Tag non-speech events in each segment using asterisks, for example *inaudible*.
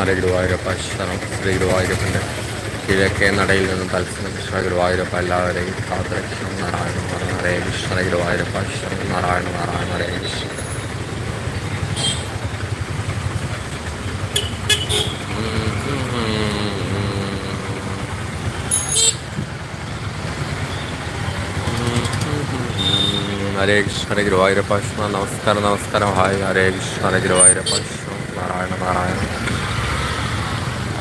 കൃഷ്ണ ഗുരുവായൂരപ്പ ശരണം ശ്രീ ഗുരുവായൂരപ്പന്റെ കിഴക്കേ നടയിൽ നിന്ന് തത്സരം കൃഷ്ണ ഗുരുവായൂരപ്പ എല്ലാവരെയും കാത്തുരക്ഷണം നാരായണ നാരായണ ഹരേ കൃഷ്ണ ഗുരുവായൂരപ്പ ശരണം നാരായണ നാരായണ ഹരേ കൃഷ്ണ. ഹരേ കൃഷ്ണ ഹരേ ഗുരുവായൂരപ്പ നമസ്കാരം നമസ്കാരം. ഹായ്. ഹരേ കൃഷ്ണ ഹരേ ഗുരുവായൂരപ്പ നാരായണ നാരായണ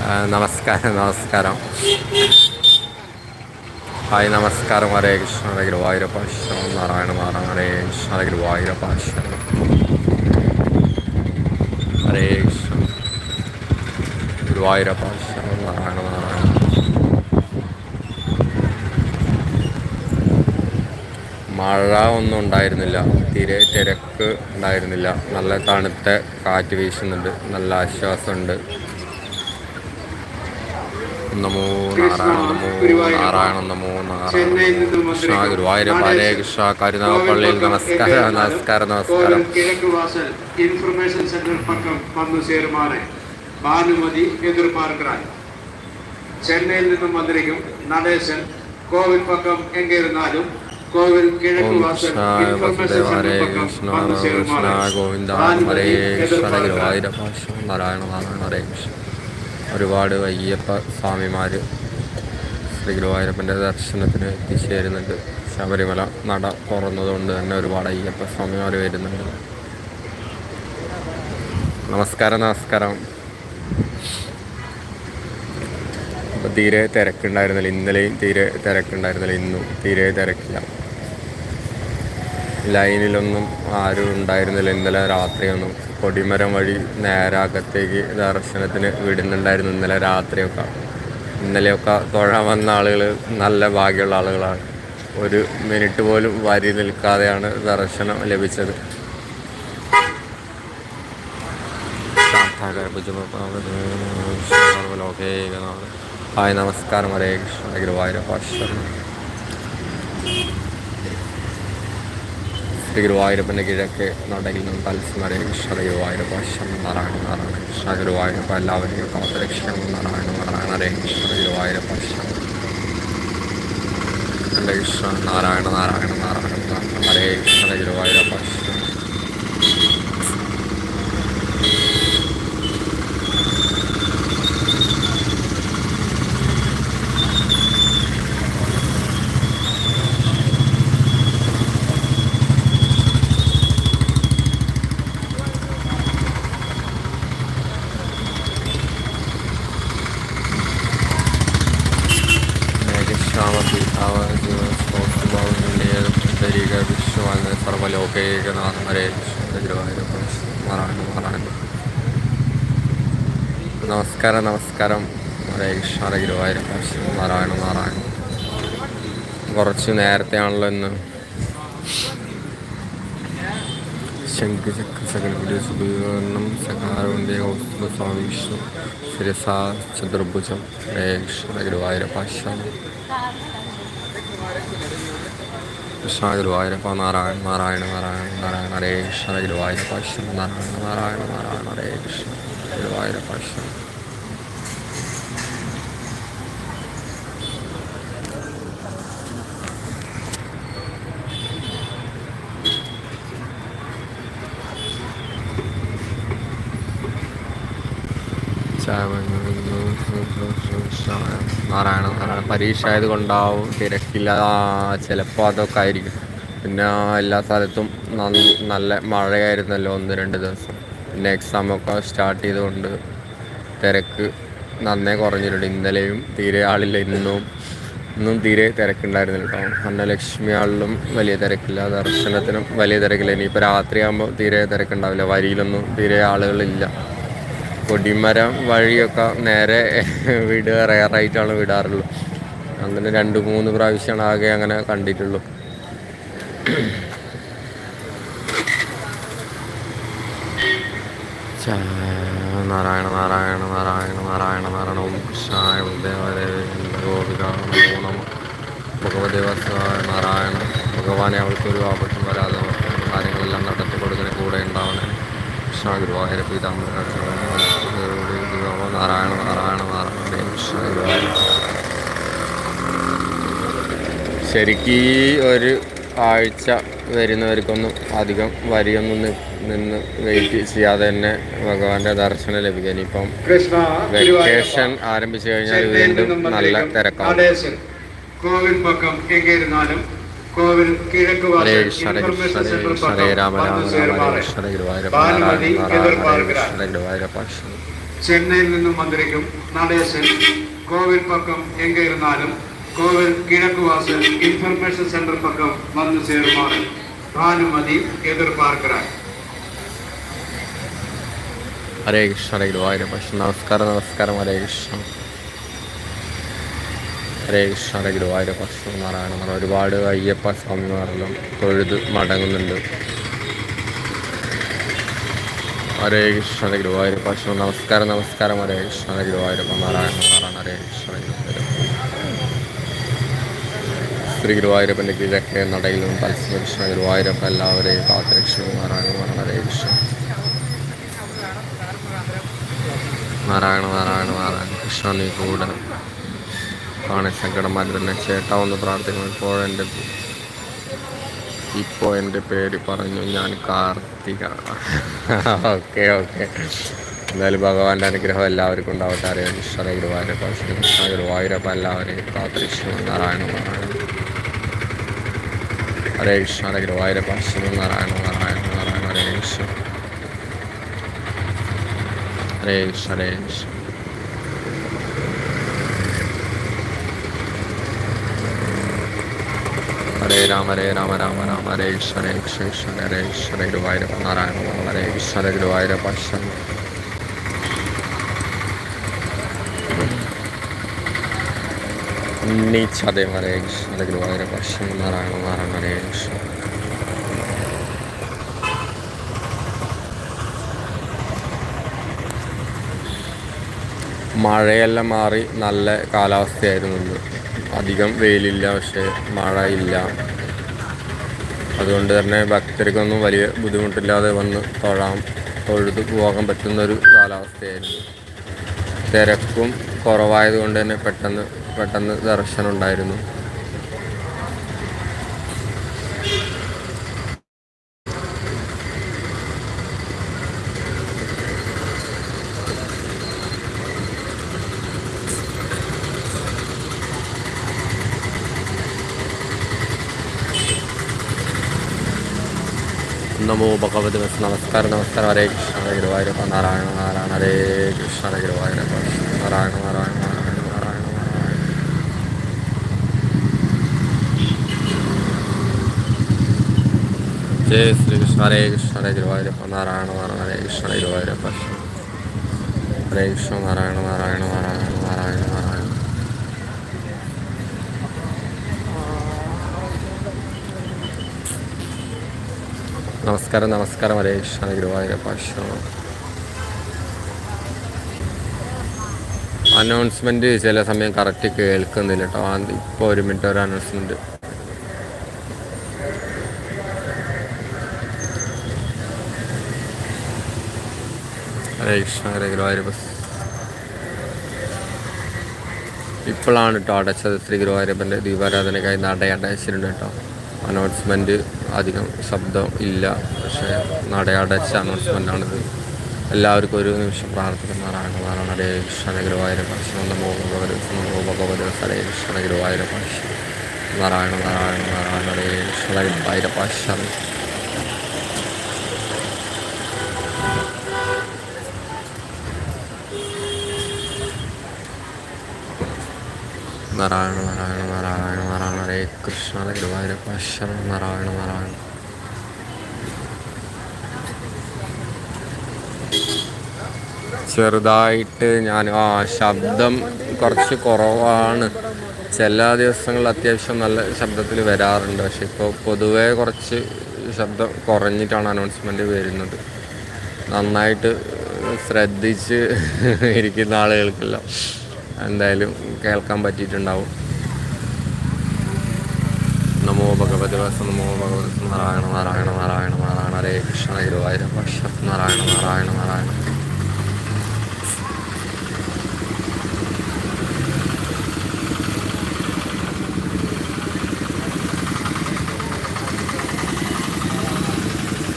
നമസ്കാരം നമസ്കാരം. ഹായ് നമസ്കാരം. ഹരേ കൃഷ്ണ ഹരേ ഗുരുവായൂരപ്പ ശരണം നാരായണ നാരായണ ഹരേ കൃഷ്ണ ഹരേ ഗുരുവായൂരപ്പ ശരണം ഹരേ കൃഷ്ണ. ഗുരുവായൂരപ്പ നാരായണ നാരായണ. മഴ ഒന്നും ഉണ്ടായിരുന്നില്ല. തീരെ തിരക്ക് ഉണ്ടായിരുന്നില്ല. നല്ല തണുത്ത കാറ്റ് വീശുന്നുണ്ട്. നല്ല ആശ്വാസമുണ്ട്. നമോ നാരായണ നമോ നാരായണ നമോ നാരായണ കൃഷ്ണ ഗുരുവായൂരപ്പ. ഹരേ കൃഷ്ണ. കരുനാഗപ്പള്ളിയിൽ നമസ്കാരം നമസ്കാരം നമസ്കാരം. കിഴക്ക് വാസൽ ഇൻഫർമേഷൻ സെന്റർ പക്കം വന്നു ചേരുമാറ്. ഭാനുമതി എതിർപ്പാർക്കറായി. ചെന്നൈയിൽ നിന്നും വന്നിരിക്കും നടേശൻ കോവിൽ പക്കം എങ്കിരുന്നാലും കോവിൽ കിഴക്ക് വാസൽ ഇൻഫർമേഷൻ സെന്റർ പക്കം വന്നു ചേരുമാറ്. ഭാനുമതി എതിർപ്പാർക്കറായി. നാരായണ നാരായണ ഹരേ കൃഷ്ണ. ഒരുപാട് അയ്യപ്പ സ്വാമിമാർ ശ്രീ ഗുരുവായൂരപ്പന്റെ ദർശനത്തിന് എത്തിച്ചേരുന്നുണ്ട്. ശബരിമല നട തുറന്നതുകൊണ്ട് തന്നെ ഒരുപാട് അയ്യപ്പ സ്വാമിമാർ വരുന്നുണ്ട്. നമസ്കാരം നമസ്കാരം. ഇപ്പം തീരെ തിരക്കുണ്ടായിരുന്നില്ല. ഇന്നലെയും തീരെ തിരക്കുണ്ടായിരുന്നില്ല. ഇന്നും തീരെ തിരക്കില്ല. ലൈനിലൊന്നും ആരും ഉണ്ടായിരുന്നില്ല. ഇന്നലെ രാത്രിയൊന്നും കൊടിമരം വഴി നേരാകത്തേക്ക് ദർശനത്തിന് വിടുന്നുണ്ടായിരുന്നു ഇന്നലെ രാത്രിയൊക്കെ. ഇന്നലെയൊക്കെ തൊഴാൻ വന്ന ആളുകൾ നല്ല ഭാഗ്യമുള്ള ആളുകളാണ്. ഒരു മിനിറ്റ് പോലും വരി നിൽക്കാതെയാണ് ദർശനം ലഭിച്ചത്. ഹായ് നമസ്കാരം. ഹരേ കൃഷ്ണ ഗുരുവായൂരപ്പ ഗുരുവായൂരപ്പന്റെ കിഴക്ക് നടയിൽ നിന്നും തത്സ്മര കൃഷ്ണ ഗുരുവായൂരപ്പ ശരണം നാരായണ നാരായണ കൃഷ്ണ ഗുരുവായൂരപ്പ എല്ലാവരെയും കാത്തുരക്ഷണം നാരായണ നാരായണ കൃഷ്ണ. ഗുരുവായൂരപ്പ ശം. കൃഷ്ണ. നാരായണ നാരായണ നാരായണ ഹരേ കൃഷ്ണ ഗുരുവായൂരപ്പ ശരണം മേഘശ്യാമീതാവീക വിശ്വമാണ് സർവലോകേകനാഥ ഹരേ കൃഷ്ണ ഗുരുവായൂരപ്പ നാരായണ നാരായണ നമസ്കാരം. നമസ്കാരം. ഹരേ ഹരേ ഗുരുവായൂരപ്പ നാരായണ നാരായണ കുറച്ച് നേരത്തെ ആണല്ലോ ഇന്ന്. ശംഖചക്ര സകല സുഖീകരണം സകാരവന്ദേ കൗസ്തുഭ സ്വാമി വിഷ്ണു ശിരസ ചതുർഭുജം. ഹരേ കൃഷ്ണ ഗുരുവായൂരപ്പ ശരണം കൃഷ്ണ ഗുരുവായൂരപ്പ നാരായണ നാരായണ നാരായണ നാരായണ ഹരേ കൃഷ്ണ ഗുരുവായൂരപ്പ നാരായണ നാരായണ നാരായണ ഹരേ കൃഷ്ണ ഗുരുവായൂരപ്പ ശരണം നാരായണ നാരായണ പരീക്ഷ ആയതുകൊണ്ടാവും തിരക്കില്ല. ചിലപ്പോൾ അതൊക്കെ ആയിരിക്കും. പിന്നെ എല്ലാ സ്ഥലത്തും നല്ല മഴയായിരുന്നല്ലോ ഒന്ന് രണ്ട് ദിവസം. പിന്നെ എക്സാമൊക്കെ സ്റ്റാർട്ട് ചെയ്തുകൊണ്ട് തിരക്ക് നന്നേ കുറഞ്ഞിട്ടുണ്ട്. ഇന്നലെയും തീരെ ആളില്ല ഇന്നും ഇന്നും തീരെ തിരക്കുണ്ടായിരുന്നില്ല കേട്ടോ. അന്നലക്ഷ്മി ആളിലും വലിയ തിരക്കില്ല. ദർശനത്തിനും വലിയ തിരക്കില്ല. ഇനിയിപ്പോൾ രാത്രിയാകുമ്പോൾ തീരെ തിരക്കുണ്ടാവില്ല. വരിയിലൊന്നും തീരെ ആളുകളില്ല. കൊടിമരം വഴിയൊക്കെ നേരെ വിടുക റയറായിട്ടാണ് വിടാറുള്ളൂ. അങ്ങനെ രണ്ട് മൂന്ന് പ്രാവശ്യമാണ് ആകെ അങ്ങനെ കണ്ടിട്ടുള്ളൂ. നാരായണ നാരായണ നാരായണ നാരായണ നാരായണ ഓം കൃഷ്ണായ ഗോപിക നമോ ഭഗവതി നാരായണ ഭഗവാനെ അവൾക്ക് ഒരു ആപത്തും വരാതെ കാര്യങ്ങളെല്ലാം നടത്തി കൊടുക്കുന്ന കൂടെ ഉണ്ടാവണേ. കൃഷ്ണ ഗുരുവായൂർ പീതാംബര നാരായണ നാരായണ നാരായണ ശരിക്കും ഈ ഒരു ആഴ്ച വരുന്നവർക്കൊന്നും അധികം വരിയൊന്നും നിന്ന് വെയിറ്റ് ചെയ്യാതെ തന്നെ ഭഗവാന്റെ ദർശനം ലഭിക്കാൻ ഇപ്പം വെക്കേഷൻ ആരംഭിച്ചു കഴിഞ്ഞാൽ വീണ്ടും നല്ല തിരക്കാണ് കോവിൽ പക്കം എങ്കിരുന്നാലും കോവിൽ കിഴക്ക് രാമ രാമ രാമ ഗുരുവായൂരപ്പ ഗുരുവായൂരപ്പ ചെന്നൈയിൽ നിന്നും வந்திருக்கும் നടേശൻ. കോവിൽ പക്കം എങ്കിൽ ഇരുന്നാലും കോവിൽ கிழக்கு ഇൻഫർമേഷൻ സെന്റർ പക്കം വന്നു வந்து ഭാനുമതി பானுமதி ഹരേ കൃഷ്ണ ഹരേ ഗുരുവായൂര കൃഷ്ണ നമസ്കാരം നമസ്കാരം ഹരേ കൃഷ്ണ. ഹരേ കൃഷ്ണ ഹരേ ഗുരുവായൂര കൃഷ്ണ നാരായണ ഒരുപാട് അയ്യപ്പ സ്വാമിമാരെല്ലാം തൊഴുത് മടങ്ങുന്നുണ്ട്. ഹരേ കൃഷ്ണ ഗുരുവായൂർ ശരണം. നമസ്കാരം നമസ്കാരം ഹരേ കൃഷ്ണ ഗുരുവായൂരപ്പ നാരായണ നാരായണ ഹരേ കൃഷ്ണ ശ്രീ ഗുരുവായൂരപ്പന്റെ കിഴക്കേ നടയിലും തത്സമ കൃഷ്ണ ഗുരുവായൂരപ്പ എല്ലാവരെയും കാത്തുരക്ഷിക്കും നാരായണ നാരായണ ഹരേ കൃഷ്ണ നാരായണ നാരായണ നാരായണ കൃഷ്ണ നീ കൂടെ. ആണ് സങ്കടം തന്നെ ചേട്ടാ ഒന്ന് പ്രാർത്ഥിക്കുമ്പോൾ ഇപ്പോൾ എന്റെ ഇപ്പോൾ എന്റെ പേര് പറഞ്ഞു ഞാൻ കാർത്തിക. *laughs* Okay okay. എന്തായാലും ഭഗവാന്റെ അനുഗ്രഹം എല്ലാവർക്കും ഉണ്ടാവട്ടെ. അറിയാം കൃഷ്ണ ഗുരുവായൂരപ്പ ശ്രീ കൃഷ്ണ ഗുരുവായൂരപ്പ എല്ലാവരെയും കാത്തുരക്ഷിക്കും നാരായണ നാരായണ. ഹരേ കൃഷ്ണ ഗുരുവായൂരപ്പ ശ്രീ നാരായണ നാരായണ നാരായണ. ഹരേ കൃഷ്ണ ഹരേ കൃഷ്ണ ഹരേ കൃഷ്ണ ഹരേ രാമ ഹരേ രാമ രാമ രാമ ഹരേ കൃഷ്ണ ഹരേ കൃഷ്ണ ഹരേ കൃഷ്ണ ഗുരുവായൂരപ്പ നാരായണ ഹരേ കൃഷ്ണ ഗുരുവായൂരപ്പ ഹരേ കൃഷ്ണ ഗുരുവായൂരപ്പ നാരായണ നാരായണ മഴയെല്ലാം മാറി നല്ല കാലാവസ്ഥയായിരുന്നു അധികം വെയിലില്ല പക്ഷേ മഴ ഇല്ല അതുകൊണ്ട് തന്നെ ഭക്തർക്കൊന്നും വലിയ ബുദ്ധിമുട്ടില്ലാതെ വന്ന് തൊഴാം തൊഴുത് പോകാൻ പറ്റുന്നൊരു കാലാവസ്ഥയായിരുന്നു. തിരക്കും കുറവായതുകൊണ്ട് തന്നെ പെട്ടെന്ന് പെട്ടെന്ന് ദർശനം ഉണ്ടായിരുന്നു. നമോ ഭഗവതി വസ് നമസ്കാരം നമസ്കാരം ഹരേ കൃഷ്ണ ഹരേ ഗുരുവായൂരപ്പ നാരായണ നാരായണ ഹരേ കൃഷ്ണ ഹരേ ഗുരുവായൂരപ്പ നാരായണ നാരായണ നാരായണ നാരായണ നാരായണ ജയ ശ്രീകൃഷ്ണ ഹരേ കൃഷ്ണ ഹരേ ഗുരുവായൂരപ്പ നാരായണ നാരായണ ഹരേ കൃഷ്ണ ഹരേ ഗുരുവായൂരപ്പ ഹരേ കൃഷ്ണ നാരായണ നാരായണ നാരായണ നാരായണ നാരായണ നമസ്കാരം നമസ്കാരം ഹരേ കൃഷ്ണ ഗുരുവായൂരപ്പ ശരണം അനൗൺസ്മെന്റ് ചില സമയം കറക്റ്റ് കേൾക്കുന്നില്ല കേട്ടോ ഇപ്പോൾ ഒരു മിനിറ്റ് ഒരു അനൗൺസ്മെന്റ് ഹരേഷ്ണ ഹരേ ഗുരുവായൂരപ്പ. ഇപ്പോഴാണ് കേട്ടോ അടച്ചത് ശ്രീ ഗുരുവായൂരപ്പന്റെ ദീപാരാധനയ്ക്കായി നട അടച്ചിട്ടുണ്ട് കേട്ടോ അനൗൺസ്മെന്റ് അധികം ശബ്ദം ഇല്ല. പക്ഷേ നട അടച്ച അനൗൺസ്മെന്റാണിത് എല്ലാവർക്കും ഒരു നിമിഷം പ്രാർത്ഥിക്കുന്ന നാരായണ നാരായണ ഹരേ കൃഷ്ണ ഗുരുവായൂരപ്പ ശിവ നമോ ഭഗവതി നമോ ഭഗവതി ഹരേ കൃഷ്ണ ഗുരുവായൂരപ്പ നാരായണ നാരായണ നാരായണ ഹരേ കൃഷ്ണ ഗുരുവായൂരപ്പ നാരായണ നാരായണ നാരായണ കൃഷ്ണ ഗുരുവായൂരപ്പ നാരായണ നാരായണ ചെറുതായിട്ട് ഞാൻ ആ ശബ്ദം കുറച്ച് കുറവാണ്. ചില ദിവസങ്ങളിൽ അത്യാവശ്യം നല്ല ശബ്ദത്തിൽ വരാറുണ്ട്. പക്ഷെ ഇപ്പോൾ പൊതുവേ കുറച്ച് ശബ്ദം കുറഞ്ഞിട്ടാണ് അനൗൺസ്മെന്റ് വരുന്നത്. നന്നായിട്ട് ശ്രദ്ധിച്ച് ഇരിക്കുന്ന ആളുകൾക്കെല്ലാം എന്തായാലും കേൾക്കാൻ പറ്റിയിട്ടുണ്ടാവും. സർവദേവസം നമോ ഭഗവത് നാരായണ നാരായണ നാരായണ നാരായണ ഹരേ കൃഷ്ണ ഗുരുവായൂര ഭാഷ നാരായണ നാരായണ നാരായണ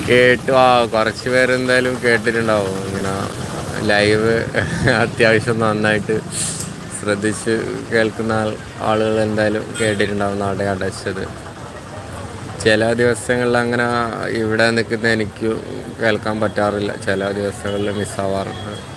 കേട്ടു. ആ കുറച്ച് പേരെന്തായാലും കേട്ടിട്ടുണ്ടാവും. ഇങ്ങനെ ലൈവ് അത്യാവശ്യം നന്നായിട്ട് ശ്രദ്ധിച്ച് കേൾക്കുന്ന ആളുകൾ എന്തായാലും കേട്ടിട്ടുണ്ടാവും നാടകം അടച്ചത് ചില ദിവസങ്ങളിൽ അങ്ങനെ ഇവിടെ നിൽക്കുന്ന എനിക്ക് കേൾക്കാൻ പറ്റാറില്ല. ചില ദിവസങ്ങളിൽ മിസ്സാവാറുണ്ട്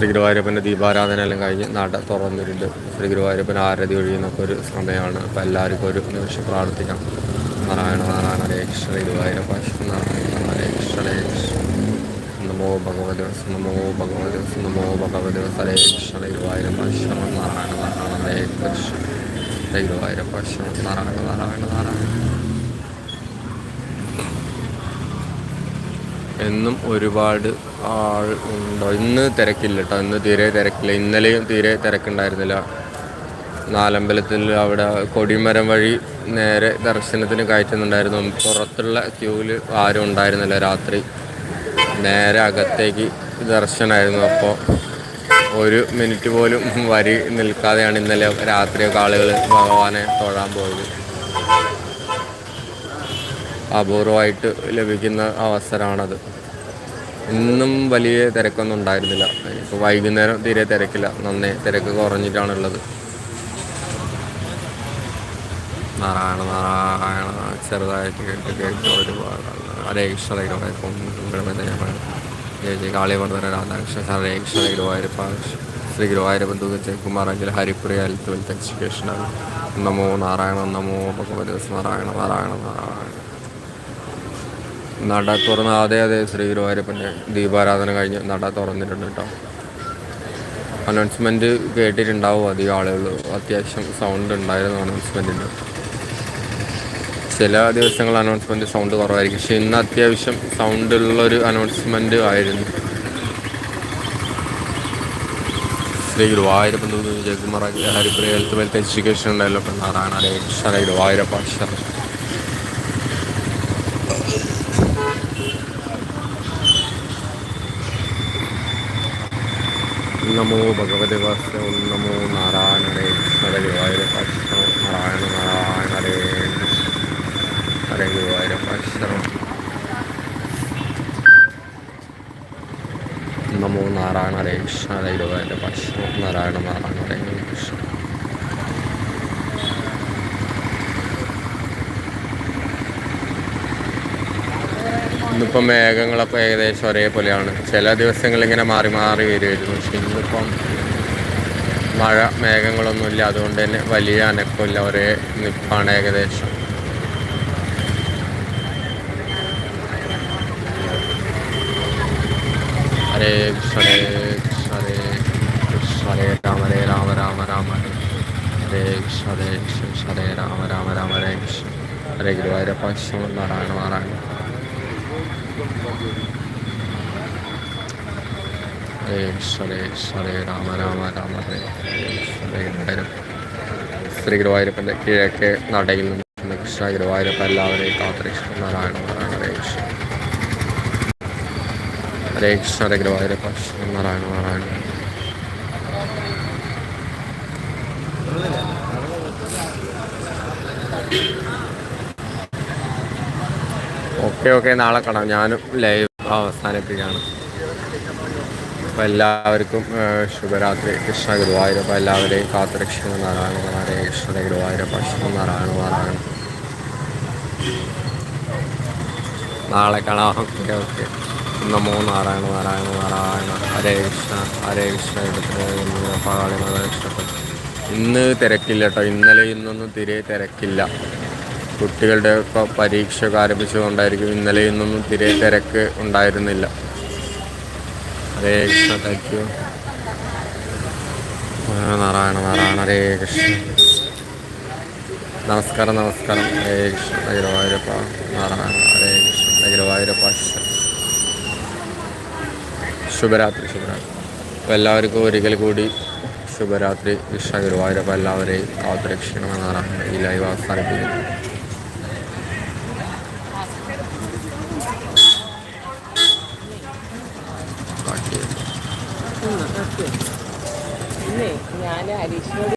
ശ്രീ ഗുരുവായൂരപ്പന്റെ ദീപാരാധന എല്ലാം കഴിഞ്ഞ് നട തുറന്നിട്ടുണ്ട്. ശ്രീ ഗുരുവായൂരപ്പൻ ആരതി ഒഴിയുന്നൊക്കെ ഒരു സമയമാണ്. അപ്പോൾ എല്ലാവർക്കും ഒരു നിമിഷം പ്രാർത്ഥിക്കാം. നാരായണ നാരായണ ശ്രീ ഗുരുവായൂരപ്പ നാരായണ ഹരേ നമോ ഭഗവതി നമോ ഭഗവതി നമോ ഭഗവതി ഹരേ ഗുരുവായൂരപ്പ നാരായണ നാരായണ ശ്രീ ഗുരുവായൂരപ്പ നാരായണ നാരായണ നാരായണ. എന്നും ഒരുപാട് ആൾ ഉണ്ടോ? ഇന്ന് തിരക്കില്ല കേട്ടോ ഇന്ന് തീരെ തിരക്കില്ല. ഇന്നലെയും തീരെ തിരക്കുണ്ടായിരുന്നില്ല. നാലമ്പലത്തിൽ അവിടെ കൊടിമരം വഴി നേരെ ദർശനത്തിന് കയറ്റുന്നുണ്ടായിരുന്നു. പുറത്തുള്ള ക്യൂവിൽ ആരും ഉണ്ടായിരുന്നില്ല രാത്രി. നേരെ അകത്തേക്ക് ദർശനമായിരുന്നു അപ്പോൾ ഒരു മിനിറ്റ് പോലും വരി നിൽക്കാതെയാണ് ഇന്നലെ രാത്രിയൊക്കെ ആളുകൾ ഭഗവാനെ തൊഴാൻ പോയത്. അപൂർവമായിട്ട് ലഭിക്കുന്ന അവസരമാണത്. ഇന്നും വലിയ തിരക്കൊന്നും ഉണ്ടായിരുന്നില്ല. ഇപ്പോൾ വൈകുന്നേരം തീരെ തിരക്കില്ല. നന്നേ തിരക്ക് കുറഞ്ഞിട്ടാണുള്ളത്. നാരായണ നാരായണ ചെറുതായിട്ട് കേട്ട് കേട്ട് ഒരുപാട് ഹരേ കൃഷ്ണ ജയ ജയ കാളിവർദ്ധന രാധാകൃഷ്ണ ഹരേ കൃഷ്ണ ഗുരുവായൂരപ്പ ശ്രീ ഗുരുവായൂരപ്പൻ തൂക്കിച്ച കുമാരഞ്ചൽ ഹരിപ്രിയ ട്വൽത്ത് എക്സിക്യൂഷൻ നമോ നാരായണ നമോ ഭഗവത് നാരായണ നാരായണ നാരായണ. നട തുറന്ന് അതെ അതെ ശ്രീ ഗുരുവായൂരപ്പന്റെ ദീപാരാധന കഴിഞ്ഞ് നട തുറന്നിട്ടുണ്ട് കേട്ടോ. അനൗൺസ്മെന്റ് കേട്ടിട്ടുണ്ടാവും അധികം ആളുകൾ. അത്യാവശ്യം സൗണ്ട് ഉണ്ടായിരുന്നു അനൗൺസ്മെന്റിന്റെ ചില ദിവസങ്ങൾ അനൗൺസ്മെന്റ് സൗണ്ട് കുറവായിരിക്കും. പക്ഷെ ഇന്ന് അത്യാവശ്യം സൗണ്ട് ഉള്ളൊരു അനൗൺസ്മെന്റ് ആയിരുന്നു. Sri Guruvayurappan Jayakumar Haripriya health wealth education development Narayana Hare Guruvayurappa നമോ ഭഗവതി വാസ നമോ നാരായണ ഹരേ ഗുരുവായൂരപ്പ ശരണം നാരായണ നാരായണ ഹരേ നമോ നാരായണ ഹരേ കൃഷ്ണ ഹരേ നാരായണ നാരായണ കൃഷ്ണ ഇന്നിപ്പം മേഘങ്ങളൊക്കെ ഏകദേശം ഒരേപോലെയാണ്. ചില ദിവസങ്ങൾ ഇങ്ങനെ മാറി മാറി വരുമായിരുന്നു പക്ഷെ ഇന്നിപ്പം മഴ മേഘങ്ങളൊന്നുമില്ല അതുകൊണ്ട് തന്നെ വലിയ അനക്കമില്ല. ഒരേ നിപ്പാണ് ഏകദേശം. ഹരേ കൃഷ്ണ ഹരേ ഹരേ ഹരേ രാമ ഹരേ രാമ രാമ. രാമ ഹരേ ഹരേ ഹരേ രാമ രാമ രാമ ഹരേ ഗുരുവായൂരപ്പ നാരായണ നാരായണ ഹരേ കിഴക്കെ ഹരേ രാമ ശ്രീ ഗുരുവായൂരപ്പന്റെ നടയിൽ നിന്ന് കൃഷ്ണ ഗുരുവായൂരപ്പ എല്ലാവരെയും കാത്തിരിഷ്ണ നാരായണ നാരായണ ഹരേ കൃഷ്ണ ഹരേ കൃഷ്ണ ഹരേ ഗുരുവായൂരപ്പ കൃഷ്ണ നാരായണ നാരായണ. ഓക്കെ ഓക്കെ നാളെ കാണാം. ഞാനും ലൈവ് അവസാനിപ്പിക്കുകയാണ്. അപ്പോൾ എല്ലാവർക്കും ശുഭരാത്രി. കൃഷ്ണ ഗുരുവായൂരപ്പ എല്ലാവരെയും കാത്തുരക്ഷിക്കുന്ന. നാരായണ നാരായണ കൃഷ്ണ ഗുരുവായൂരപ്പ കൃഷ്ണ നാരായണ നാരായണ. നാളെ കാണാം. Okay okay. നമോ നാരായണ നാരായണ നാരായണ. ഹരേ കൃഷ്ണ ഹരേ കൃഷ്ണ. പാളി ഇഷ്ടപ്പെട്ടു. ഇന്ന് തിരക്കില്ല കേട്ടോ. ഇന്നലെ ഇന്നൊന്നും തീരെ തിരക്കില്ല. കുട്ടികളുടെ ഒക്കെ പരീക്ഷയൊക്കെ ആരംഭിച്ചുകൊണ്ടായിരിക്കും ഇന്നലെ ഇന്നൊന്നും തിരെ തിരക്ക് ഉണ്ടായിരുന്നില്ല. ഹരേ കൃഷ്ണ താങ്ക് യു നാരായണ നാരായണ ഹരേ കൃഷ്ണ. നമസ്കാരം നമസ്കാരം. ഹരേ കൃഷ്ണ ഗുരുവായൂരപ്പ നാരായണ ഹരേ കൃഷ്ണ ഗുരുവായൂരപ്പ ശുഭരാത്രി ശുഭരാത്രി. അപ്പോൾ എല്ലാവർക്കും ഒരിക്കൽ കൂടി ശുഭരാത്രി. കൃഷ്ണ ഗുരുവായൂരപ്പ എല്ലാവരെയും കാത്തുരക്ഷിക്കണമെന്നാണ് ഈ ലൈവ് അവസാനിപ്പിക്കുന്നത് ഞാൻ അലീഷിനോട്